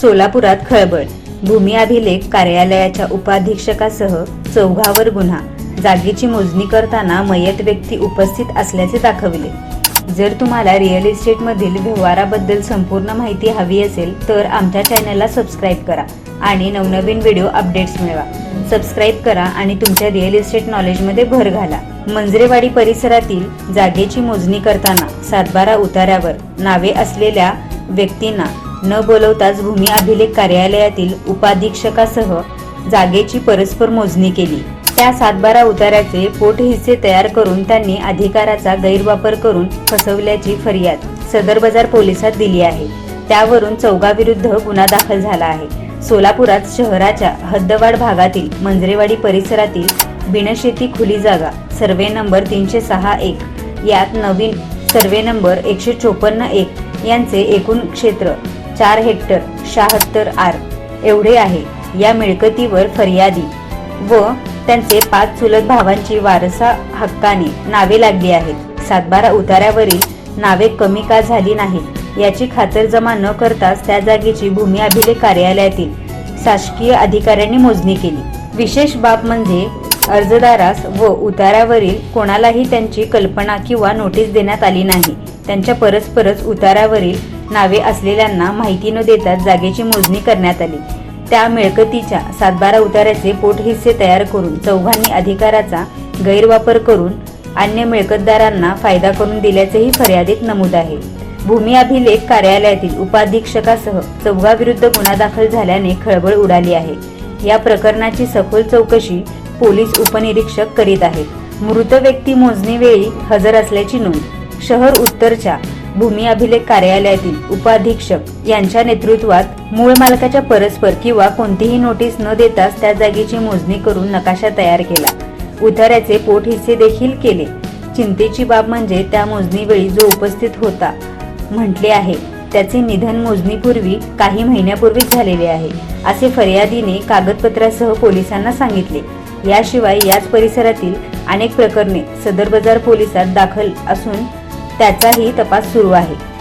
सोलापुरात खळबळ. भूमी अभिलेख कार्यालयाच्या उपाधीक्षकासह चौघावर गुन्हा. जागेची मोजणी करताना मयत व्यक्ती उपस्थित असल्याचे दाखविले. जर तुम्हाला रिअल इस्टेटमधील व्यवहाराबद्दल संपूर्ण माहिती हवी असेल तर आमच्या चॅनलला सबस्क्राईब करा आणि नवनवीन व्हिडिओ अपडेट्स मिळवा. सबस्क्राईब करा आणि तुमच्या रिअल इस्टेट नॉलेजमध्ये भर घाला. मंजरेवाडी परिसरातील जागेची मोजणी करताना सातबारा उतार्यावर नावे असलेल्या व्यक्तींना न बोलवताच भूमी अभिलेख कार्यालयातील उपाधीक्षकासह जागेची परस्पर मोजणी केली. त्या सातबारा उतार्याचे पोटहिस्से तयार करून त्यांनी अधिकाराचा गैरवापर करून फसवल्याची फरियाद सदर बाजार पोलिसात दिली आहे. त्यावरून चौघाविरुद्ध गुन्हा दाखल झाला आहे. सोलापुरात शहराच्या हद्दवाड भागातील मंजरेवाडी परिसरातील बिनशेती खुली जागा सर्वे नंबर तीनशे सहा एक यात नवीन सर्वे नंबर एकशे चोपन्न एक यांचे एकूण क्षेत्र चार हेक्टर शहात्तर आर एवढे आहे. या मिळकतीवर फरियादी व त्यांचे पाच चुलत भावांची वारसा हक्काने नावे लागली आहेत. सातबारा उताऱ्यावरील नावे कमी का झाली नाहीत याची खातरजमा न करताच त्या जागेची भूमी अभिलेख कार्यालयातील शासकीय अधिकाऱ्यांनी मोजणी केली. विशेष बाब म्हणजे अर्जदारास व उतारावरील कोणालाही त्यांची कल्पना किंवा नोटीस देण्यात आली नाही. त्यांच्या परस्परच उतारावरील नावे असलेल्यांना माहिती न देताच जागेची मोजणी करण्यात आली. त्या मिळकतीच्या सातबारा उतार्याचे पोटहिस्से तयार करून चौघांनी अधिकाराचा गैरवापर करून अन्य मिळकतदारांना फायदा करून दिल्याचेही फर्यादीत नमूद आहे. भूमी अभिलेख कार्यालयातील उपाधीक्षकासह चौघाविरुद्ध गुन्हा दाखल झाल्याने खळबळ उडाली आहे. या प्रकरणाची सखोल चौकशी पोलीस उपनिरीक्षक करीत आहेत. मृत व्यक्ती मोजणीवेळी हजर असल्याची नोंद शहर उत्तरच्या भूमी अभिलेख कार्यालयातील उपाधीक्षक यांच्या नेतृत्वात मूळ मालकाच्या परस्पर किंवा कोणतीही नोटीस न देताच त्या जागेची मोजणी करून नकाशा तयार केला. उतार्याचे पोटहिस्से देखील केले. चिंतेची बाब म्हणजे त्या मोजणीवेळी जो उपस्थित होता म्हटले आहे त्याचे निधन मोजणीपूर्वी काही महिन्यापूर्वीच झालेले आहे असे फरियादीने कागदपत्रासह पोलिसांना सांगितले. याशिवाय याच परिसरातील अनेक प्रकरणे सदर बाजार पोलिसात दाखल असून त्याचाही तपास सुरू आहे.